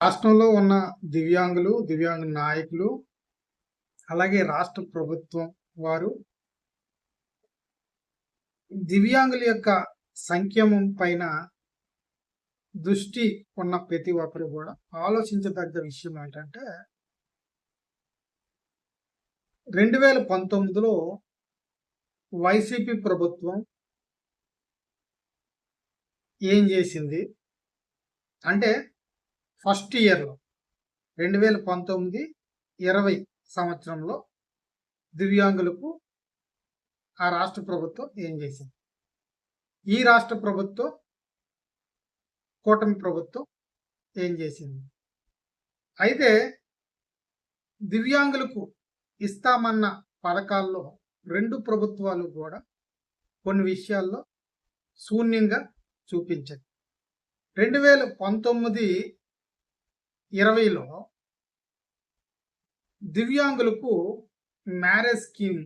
రాష్ట్రంలో ఉన్న దివ్యాంగులు, దివ్యాంగ నాయకులు, అలాగే రాష్ట్ర ప్రభుత్వం వారు దివ్యాంగుల యొక్క సంక్షేమం పైన దృష్టి ఉన్న ప్రతి ఒక్కరు కూడా ఆలోచించదగ్గ విషయం ఏంటంటే రెండు వేల పంతొమ్మిదిలో వైసీపీ ప్రభుత్వం ఏం చేసింది? అంటే ఫస్ట్ ఇయర్లో రెండు వేల పంతొమ్మిది ఇరవై సంవత్సరంలో దివ్యాంగులకు ఆ రాష్ట్ర ప్రభుత్వం ఏం చేసింది? ఈ రాష్ట్ర ప్రభుత్వం కూటమి ప్రభుత్వం ఏం చేసింది? అయితే దివ్యాంగులకు ఇస్తామన్న పథకాల్లో రెండు ప్రభుత్వాలు కూడా కొన్ని విషయాల్లో శూన్యంగా చూపించాయి. రెండు వేల పంతొమ్మిది ఇరవైలో దివ్యాంగులకు మ్యారేజ్ స్కీమ్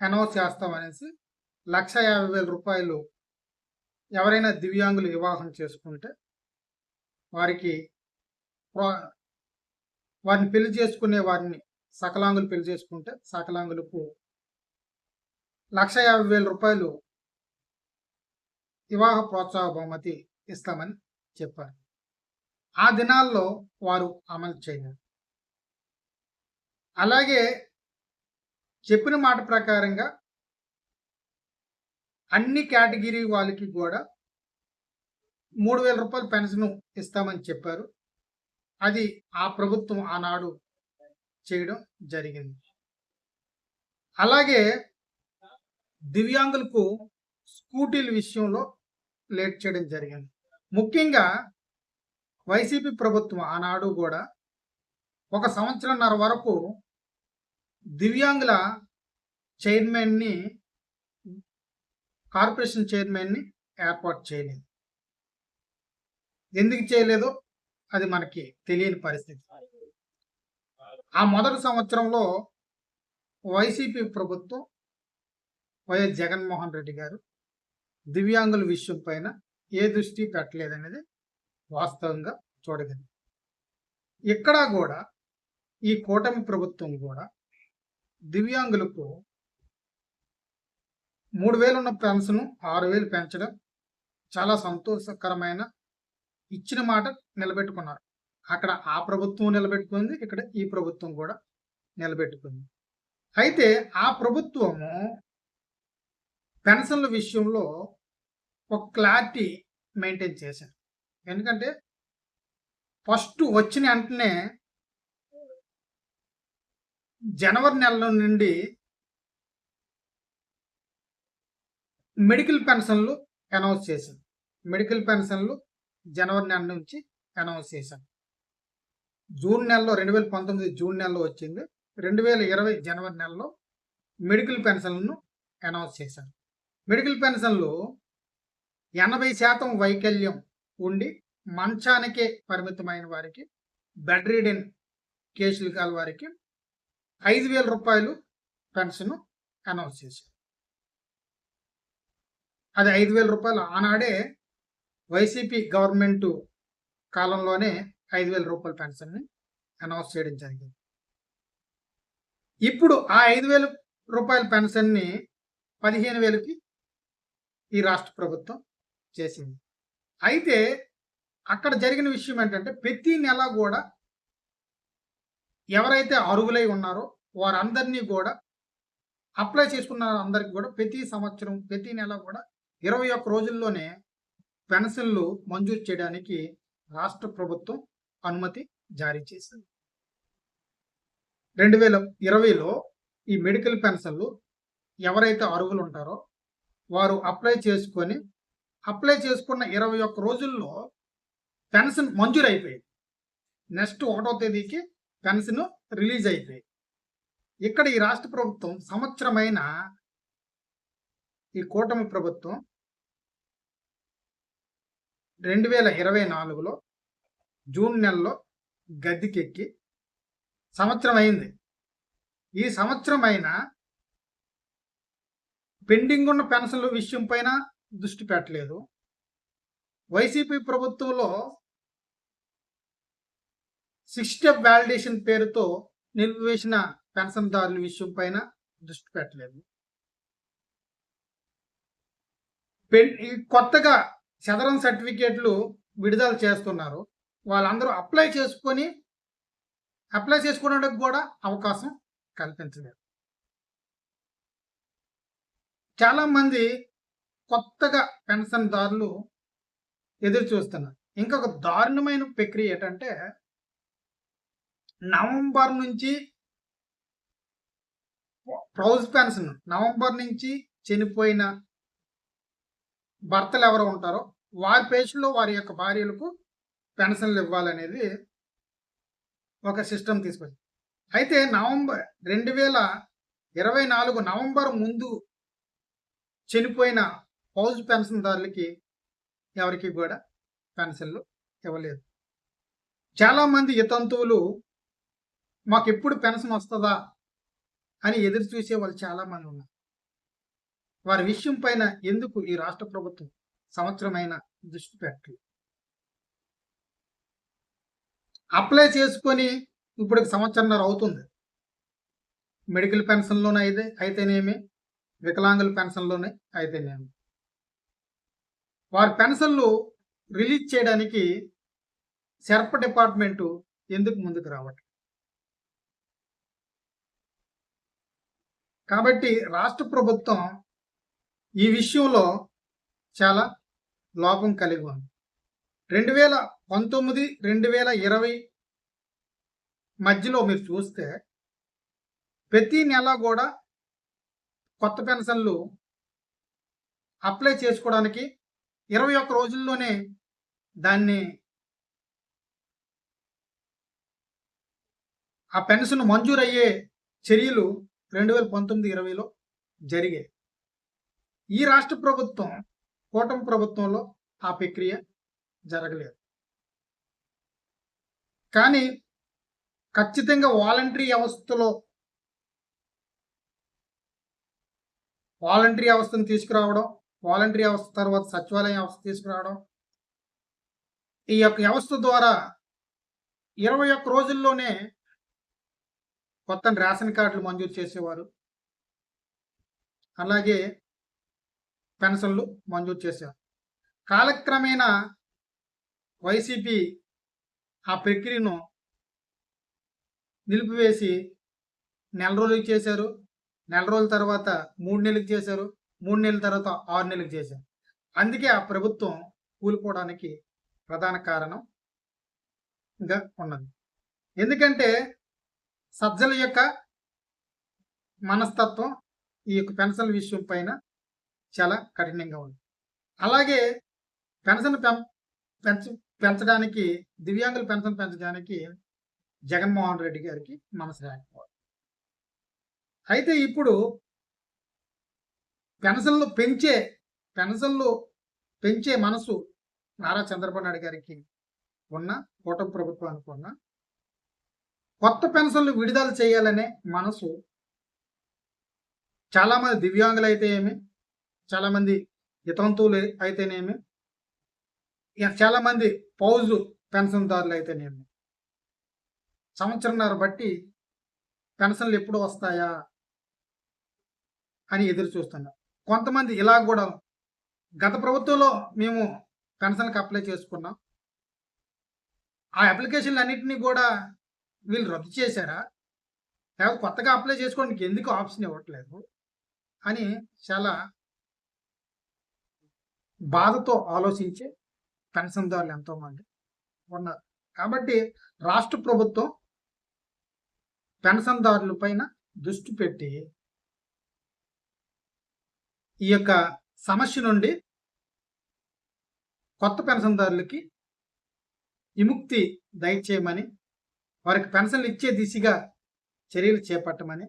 అనౌన్స్ చేస్తామనేసి లక్ష యాభై వేల రూపాయలు ఎవరైనా దివ్యాంగులు వివాహం చేసుకుంటే వారికి వారిని పెళ్ళి చేసుకునే వారిని సకలాంగులు పెళ్ళి చేసుకుంటే సకలాంగులకు లక్ష యాభై వేల రూపాయలు వివాహ ప్రోత్సాహ బహుమతి ఇస్తామని చెప్పారు. ఆ దినాల్లో వారు అమలు చేయలేదు అలాగే చెప్పిన మాట ప్రకారంగా అన్ని కేటగిరీ వాళ్ళకి కూడా మూడు వేల రూపాయల పెన్షన్ ఇస్తామని చెప్పారు. అది ఆ ప్రభుత్వం ఆనాడు చేయడం జరిగింది. అలాగే దివ్యాంగులకు స్కూటీల విషయంలో లేట్ చేయడం జరిగింది. ముఖ్యంగా వైసీపీ ప్రభుత్వం ఆనాడు కూడా ఒక సంవత్సరంన్నర వరకు దివ్యాంగుల చైర్మన్ని కార్పొరేషన్ చైర్మన్ని ఏర్పాటు చేయలేదు. ఎందుకు చేయలేదో అది మనకి తెలియని పరిస్థితి. ఆ మొదటి సంవత్సరంలో వైసీపీ ప్రభుత్వం వైఎస్ జగన్మోహన్ రెడ్డి గారు దివ్యాంగుల విషయం పైన ఏ దృష్టి పెట్టలేదనేది వాస్తవంగా చూడగలిగి ఇక్కడ కూడా ఈ కూటమి ప్రభుత్వం కూడా దివ్యాంగులకు మూడు వేలు ఉన్న పెన్షన్ ఆరు వేలు పెంచడం చాలా సంతోషకరమైన ఇచ్చిన మాట నిలబెట్టుకున్నారు. అక్కడ ఆ ప్రభుత్వం నిలబెట్టుకుంది ఇక్కడ ఈ ప్రభుత్వం కూడా నిలబెట్టుకుంది. అయితే ఆ ప్రభుత్వము పెన్షన్ల విషయంలో ఒక క్లారిటీ మెయింటైన్ చేశారు ఎందుకంటే ఫస్ట్ వచ్చిన వెంటనే జనవరి నెల నుండి మెడికల్ పెన్షన్లు అనౌన్స్ చేశారు. మెడికల్ పెన్షన్లు జనవరి నెల నుంచి అనౌన్స్ చేశారు. జూన్ నెలలో రెండు వేల పంతొమ్మిది జూన్ నెలలో వచ్చింది. రెండు వేల ఇరవై జనవరి నెలలో మెడికల్ పెన్షన్లను అనౌన్స్ చేశారు. మెడికల్ పెన్షన్లు ఎనభై శాతం వైకల్యం ఉండి మంచానికే పరిమితమైన వారికి బెడ్ రీడెన్ కేసులు కాల వారికి ఐదు వేల రూపాయలు పెన్షన్ అనౌన్స్ చేశారు. అది ఐదు వేల రూపాయలు ఆనాడే వైసీపీ గవర్నమెంట్ కాలంలోనే ఐదు వేల రూపాయల పెన్షన్ని అనౌన్స్ చేయడం జరిగింది. ఇప్పుడు ఆ ఐదు వేల రూపాయల పెన్షన్ని పదిహేను వేలకి ఈ రాష్ట్ర ప్రభుత్వం చేసింది. అయితే అక్కడ జరిగిన విషయం ఏంటంటే ప్రతి నెల కూడా ఎవరైతే అరువులై ఉన్నారో వారందరినీ కూడా అప్లై చేసుకున్న అందరికి కూడా ప్రతి సంవత్సరం ప్రతి నెల కూడా ఇరవై ఒక్క రోజుల్లోనే పెన్షన్లు మంజూరు చేయడానికి రాష్ట్ర ప్రభుత్వం అనుమతి జారీ చేసింది. రెండు వేల ఇరవైలో ఈ మెడికల్ పెన్షన్లు ఎవరైతే అర్హులు ఉంటారో వారు అప్లై చేసుకొని అప్లై చేసుకున్న ఇరవై ఒక్క రోజుల్లో పెన్షన్ మంజూరు అయిపోయింది నెక్స్ట్ ఒకటో తేదీకి పెన్షన్ రిలీజ్ అయిపోయి ఇక్కడ ఈ రాష్ట్ర ప్రభుత్వం సంవత్సరమైన ఈ కూటమి ప్రభుత్వం రెండు వేల ఇరవై నాలుగులో జూన్ నెలలో గద్దెకెక్కి సంవత్సరం అయింది ఈ సంవత్సరం అయినా పెండింగ్ ఉన్న పెన్షన్ల విషయం పైన దృష్టి పెట్టలేదు. వైసీపీ ప్రభుత్వంలో సిక్స్ స్టెప్ వ్యాలిడేషన్ పేరుతో నిలిపివేసిన పెన్షన్దారుల విషయం పైన దృష్టి పెట్టలేదు. కొత్తగా చదరం సర్టిఫికేట్లు విడుదల చేస్తున్నారు. వాళ్ళందరూ అప్లై చేసుకొని అప్లై చేసుకోవడానికి కూడా అవకాశం కల్పించలేదు. చాలామంది కొత్తగా పెన్షన్దారులు ఎదురు చూస్తున్నారు ఇంకొక దారుణమైన ప్రక్రియ ఏంటంటే నవంబర్ నుంచి ప్రౌజ్ పెన్షన్ నవంబర్ నుంచి చనిపోయిన భర్తలు ఎవరు ఉంటారో వారి పేషన్లో వారి యొక్క భార్యలకు పెన్షన్లు ఇవ్వాలనేది ఒక సిస్టమ్ తీసుకొచ్చింది. అయితే నవంబర్ రెండు వేల ఇరవై నాలుగు నవంబర్ ముందు చనిపోయిన హౌస్ పెన్షన్దారులకి ఎవరికి కూడా పెన్షన్లు ఇవ్వలేదు. చాలామంది ఇతంతువులు మాకు ఎప్పుడు పెన్షన్ వస్తుందా అని ఎదురు చూసే వాళ్ళు చాలామంది ఉన్నారు. వారి విషయం పైన ఎందుకు ఈ రాష్ట్ర ప్రభుత్వం సంవత్సరమైన దృష్టి పెట్టలేదు? అప్లై చేసుకొని ఇప్పుడు సంవత్సరంన్నర అవుతుంది. మెడికల్ పెన్షన్లోనే అయితే అయితేనేమి వికలాంగుల పెన్షన్లోనే అయితేనేమి? వారి పెన్షన్లు రిలీజ్ చేయడానికి సెర్ప డిపార్ట్మెంటు ఎందుకు ముందుకు రావట్లేదు? కాబట్టి రాష్ట్ర ప్రభుత్వం ఈ విషయంలో చాలా లోపం కలిగి ఉంది. రెండు వేల పంతొమ్మిది రెండు వేల ఇరవై మధ్యలో మీరు చూస్తే ప్రతి నెల కూడా కొత్త పెన్షన్లు అప్లై చేసుకోవడానికి ఇరవై ఒక్క రోజుల్లోనే దాన్ని ఆ పెన్షన్ మంజూరయ్యే చర్యలు రెండు వేల పంతొమ్మిది ఇరవైలో జరిగాయి. ఈ రాష్ట్ర ప్రభుత్వం కూటమి ప్రభుత్వంలో ఆ ప్రక్రియ జరగలేదు. కానీ ఖచ్చితంగా వాలంటరీ వ్యవస్థలో వాలంటరీ వ్యవస్థను తీసుకురావడం వాలంటరీ వ్యవస్థ తర్వాత సచివాలయం వ్యవస్థ తీసుకురావడం. ఈ యొక్క వ్యవస్థ ద్వారా ఇరవై ఒక్క రోజుల్లోనే కొత్త రేషన్ కార్డులు మంజూరు చేసేవారు. అలాగే పెన్షన్లు మంజూరు చేశారు కాలక్రమేణా వైసీపీ ఆ ప్రక్రియను నిలిపివేసి నెల రోజులకు చేశారు. నెల రోజుల తర్వాత మూడు నెలలకు చేశారు. మూడు నెలల తర్వాత ఆరు నెలలకు చేశారు. అందుకే ఆ ప్రభుత్వం కూలిపోవడానికి ప్రధాన కారణం ఇంకా ఉన్నది. ఎందుకంటే సజ్జల యొక్క మనస్తత్వం ఈ యొక్క పెన్షన్ విషయం పైన చాలా కఠినంగా ఉంది. అలాగే పెన్షన్ పెంచ పెంచడానికి దివ్యాంగుల పెన్షన్ పెంచడానికి జగన్మోహన్ రెడ్డి గారికి మనసు రాకపోవాలి అయితే ఇప్పుడు పెన్షన్లు పెంచే పెన్షన్లు పెంచే మనసు నారా చంద్రబాబు నాయుడు గారికి ఉన్న కూటమి ప్రభుత్వానికి ఉన్న కొత్త పెన్షన్లు విడుదల చేయాలనే మనసు చాలామంది దివ్యాంగులు అయితే ఏమి చాలామంది వితంతువులు అయితేనేమి చాలామంది పౌజు పెన్షన్దారులు అయితేనేమి. సంవత్సరంన్నర బట్టి పెన్షన్లు ఎప్పుడు వస్తాయా అని ఎదురు చూస్తున్నారు కొంతమంది ఇలా కూడా గత ప్రభుత్వంలో మేము పెన్షన్కి అప్లై చేసుకున్నాం. ఆ అప్లికేషన్లు అన్నింటినీ కూడా వీళ్ళు రద్దు చేశారా? లేకపోతే కొత్తగా అప్లై చేసుకోవడానికి ఎందుకు ఆప్షన్ ఇవ్వట్లేదు? అని చాలా బాధతో ఆలోచించే పెన్షన్దారులు ఎంతోమంది ఉన్నారు. కాబట్టి రాష్ట్ర ప్రభుత్వం పెన్షన్దారుల పైన దృష్టి పెట్టి ఈ యొక్క సమస్య నుండి కొత్త పెన్షన్దారులకి విముక్తి దయచేయమని వారికి పెన్షన్లు ఇచ్చే దిశగా చర్యలు చేపట్టమని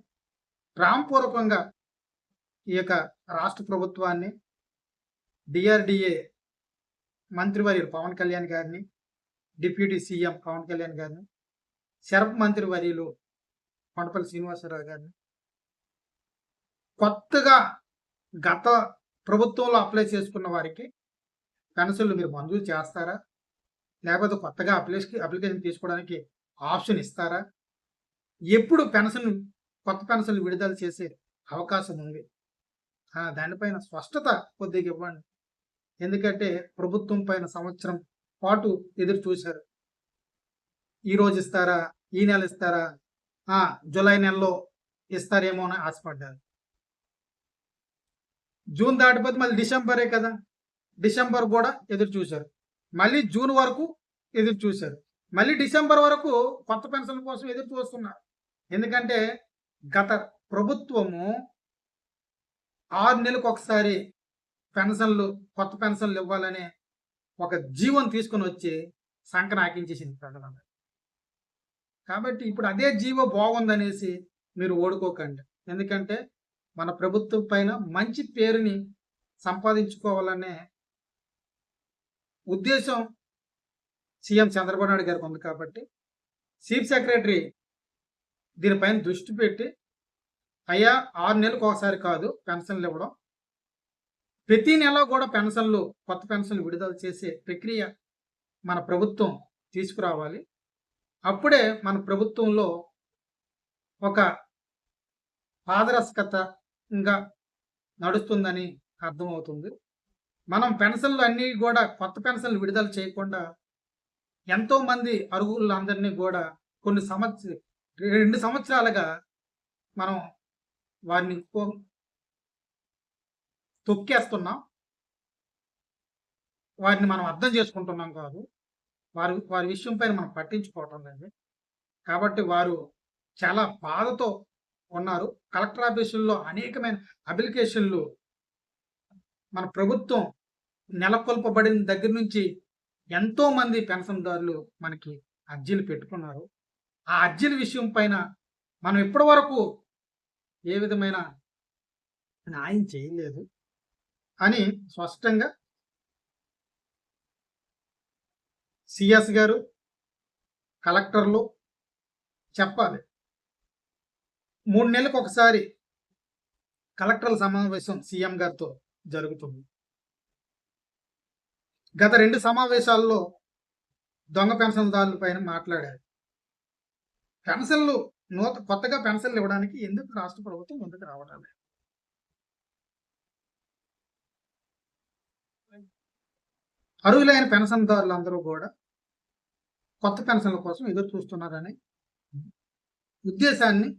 రాంపూర్వకంగా ఈ యొక్క రాష్ట్ర ప్రభుత్వాన్ని డిఆర్డిఏ మంత్రివర్యులు పవన్ కళ్యాణ్ గారిని డిప్యూటీ సీఎం పవన్ కళ్యాణ్ గారిని శరప్ మంత్రివర్యులు కొండపల్లి శ్రీనివాసరావు గారిని కొత్తగా గత ప్రభుత్వంలో అప్లై చేసుకున్న వారికి పెన్షన్లు మీరు మంజూరు చేస్తారా? లేకపోతే కొత్తగా అప్లికేషన్ అప్లికేషన్ తీసుకోవడానికి ఆప్షన్ ఇస్తారా? ఎప్పుడు పెన్షన్ కొత్త పెన్షన్లు విడుదల చేసే అవకాశం ఉంది. దానిపైన స్పష్టత కొద్దిగా ఇవ్వండి. ఎందుకంటే ప్రభుత్వం పైన సంవత్సరం పాటు ఎదురు చూశారు. ఈ రోజు ఇస్తారా? ఈ నెల ఇస్తారా? జూలై నెలలో ఇస్తారేమో అని ఆశపడ్డారు. జూన్ దాటిపోతే మళ్ళీ డిసెంబరే కదా. డిసెంబర్ కూడా ఎదురు చూశారు. మళ్ళీ జూన్ వరకు ఎదురు చూశారు. మళ్ళీ డిసెంబర్ వరకు కొత్త పెన్షన్ కోసం ఎదురు చూస్తున్నారు. ఎందుకంటే గత ప్రభుత్వము ఆరు నెలలకు ఒకసారి పెన్షన్లు కొత్త పెన్షన్లు ఇవ్వాలనే ఒక జీవం తీసుకొని వచ్చి సంకన ఆకించేసింది ప్రజలందరూ. కాబట్టి ఇప్పుడు అదే జీవో బాగుందనేసి మీరు ఓడుకోకండి. ఎందుకంటే మన ప్రభుత్వం పైన మంచి పేరుని సంపాదించుకోవాలనే ఉద్దేశం సీఎం చంద్రబాబు నాయుడు గారికి ఉంది కాబట్టి చీఫ్ సెక్రటరీ దీనిపైన దృష్టి పెట్టి అయ్యా ఆరు నెలలకు ఒకసారి కాదు పెన్షన్లు ఇవ్వడం. ప్రతి నెల కూడా పెన్షన్లు కొత్త పెన్షన్లు విడుదల చేసే ప్రక్రియ మన ప్రభుత్వం తీసుకురావాలి. అప్పుడే మన ప్రభుత్వంలో ఒక ఇంకా నడుస్తుందని అర్థమవుతుంది. మనం పెన్షన్లు అన్నీ కూడా కొత్త పెన్షన్లు విడుదల చేయకుండా ఎంతోమంది అరుగులందరినీ కూడా కొన్ని సంవత్సర రెండు సంవత్సరాలుగా మనం వారిని కో- తొక్కేస్తున్నాం. వారిని మనం అర్థం చేసుకుంటున్నాం కాదు. వారి వారి విషయం పైన మనం పట్టించుకోవటం లేదు. కాబట్టి వారు చాలా బాధతో ఉన్నారు. కలెక్టర్ ఆఫీసుల్లో అనేకమైన అప్లికేషన్లు మన ప్రభుత్వం నెలకొల్పబడిన దగ్గర నుంచి ఎంతో మంది పెన్షన్దారులు మనకి అర్జీలు పెట్టుకున్నారు. ఆ అర్జీల విషయం పైన మనం ఇప్పటి వరకు ఏ విధమైన న్యాయం చేయలేదు అని స్పష్టంగా సిఎస్ గారు కలెక్టర్లు చెప్పాలి. మూడు నెలలకు ఒకసారి కలెక్టర్ల సమావేశం సీఎం గారితో జరుగుతుంది. గత రెండు సమావేశాల్లో దొంగ పెన్షన్దారుల పైన మాట్లాడారు. పెన్షన్లు నూత కొత్తగా పెన్షన్లు ఇవ్వడానికి ఎందుకు రాష్ట్ర ప్రభుత్వం ముందుకు రావడం లేదు? అర్హులైన పెన్షన్దారులందరూ కూడా కొత్త పెన్షన్ల కోసం ఎదురు చూస్తున్నారని ఉద్దేశాన్ని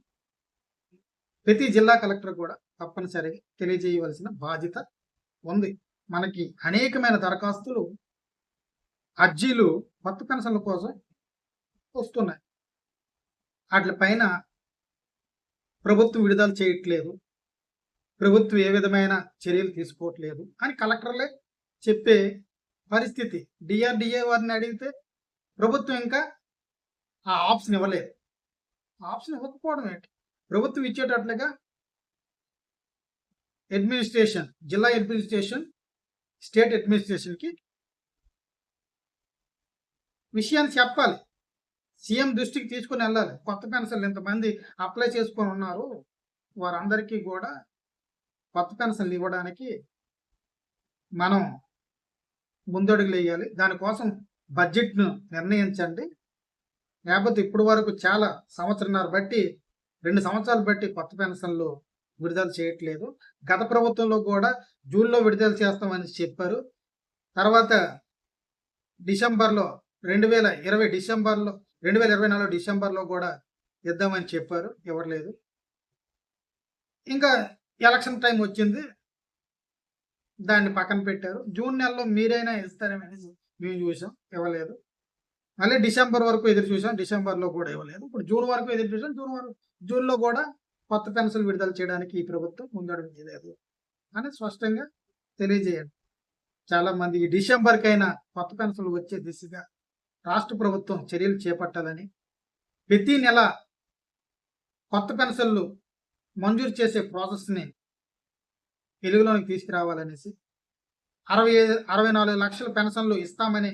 ప్రతి జిల్లా కలెక్టర్ కూడా తప్పనిసరిగా తెలియజేయవలసిన బాధ్యత ఉంది. మనకి అనేకమైన దరఖాస్తులు అర్జీలు కొత్త పెన్షన్ల కోసం వస్తున్నాయి. వాటిపైన ప్రభుత్వం విడుదల చేయట్లేదు. ప్రభుత్వం ఏ విధమైన చర్యలు తీసుకోవట్లేదు అని కలెక్టర్లే చెప్పే పరిస్థితి. డిఆర్డిఏ వారిని అడిగితే ప్రభుత్వం ఇంకా ఆ ఆప్షన్ ఇవ్వలేదు. ఆప్షన్ ఇవ్వకపోవడం ఏంటి? ప్రభుత్వం ఇచ్చేటట్లుగా అడ్మినిస్ట్రేషన్ జిల్లా అడ్మినిస్ట్రేషన్ స్టేట్ అడ్మినిస్ట్రేషన్కి విషయాన్ని చెప్పాలి. సీఎం దృష్టికి తీసుకుని వెళ్ళాలి. కొత్త పెన్షన్లు ఇంతమంది అప్లై చేసుకొని ఉన్నారు. వారందరికీ కూడా కొత్త పెన్షన్లు ఇవ్వడానికి మనం ముందడుగులు వేయాలి. దానికోసం బడ్జెట్ను నిర్ణయించండి. లేకపోతే ఇప్పటి వరకు చాలా సంవత్సరంన్నర బట్టి రెండు సంవత్సరాలు బట్టి కొత్త పెన్షన్లు విడుదల చేయట్లేదు. గత ప్రభుత్వంలో కూడా జూన్లో విడుదల చేస్తామని చెప్పారు. తర్వాత డిసెంబర్లో రెండు వేల ఇరవై డిసెంబర్లో రెండు వేల ఇరవై నాలుగు డిసెంబర్లో కూడా ఇద్దామని చెప్పారు. ఇవ్వలేదు ఇంకా ఎలక్షన్ టైం వచ్చింది. దాన్ని పక్కన పెట్టారు. జూన్ నెలలో మీరైనా ఇస్తారేమని మేము చూసాం. ఇవ్వలేదు. మళ్ళీ డిసెంబర్ వరకు ఎదురు చూసాం డిసెంబర్లో కూడా ఇవ్వలేదు. ఇప్పుడు జూన్ వరకు ఎదురు చూసాం జూన్ వరకు జూన్లో కూడా కొత్త పెన్షన్ విడుదల చేయడానికి ఈ ప్రభుత్వం ముందడుగు చేయలేదు అని స్పష్టంగా తెలియజేయండి. చాలామంది ఈ డిసెంబర్కైనా కొత్త పెన్షన్లు వచ్చే దిశగా రాష్ట్ర ప్రభుత్వం చర్యలు చేపట్టాలని ప్రతి నెల కొత్త పెన్షన్లు మంజూరు చేసే ప్రాసెస్ని వెలుగులోనికి తీసుకురావాలనేసి అరవై అరవై నాలుగు లక్షల పెన్షన్లు ఇస్తామని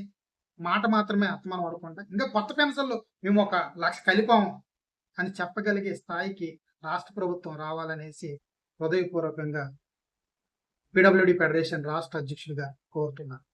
మాట మాత్రమే అత్తమానం వరకుంటా ఇంకా కొత్త పెన్షన్లు మేము ఒక లక్ష కలిపాము అని చెప్పగలిగే స్థాయికి రాష్ట్ర ప్రభుత్వం రావాలనేసి హృదయపూర్వకంగా పిడబ్ల్యూడి ఫెడరేషన్ రాష్ట్ర అధ్యక్షుడిగా కోరుతున్నాను.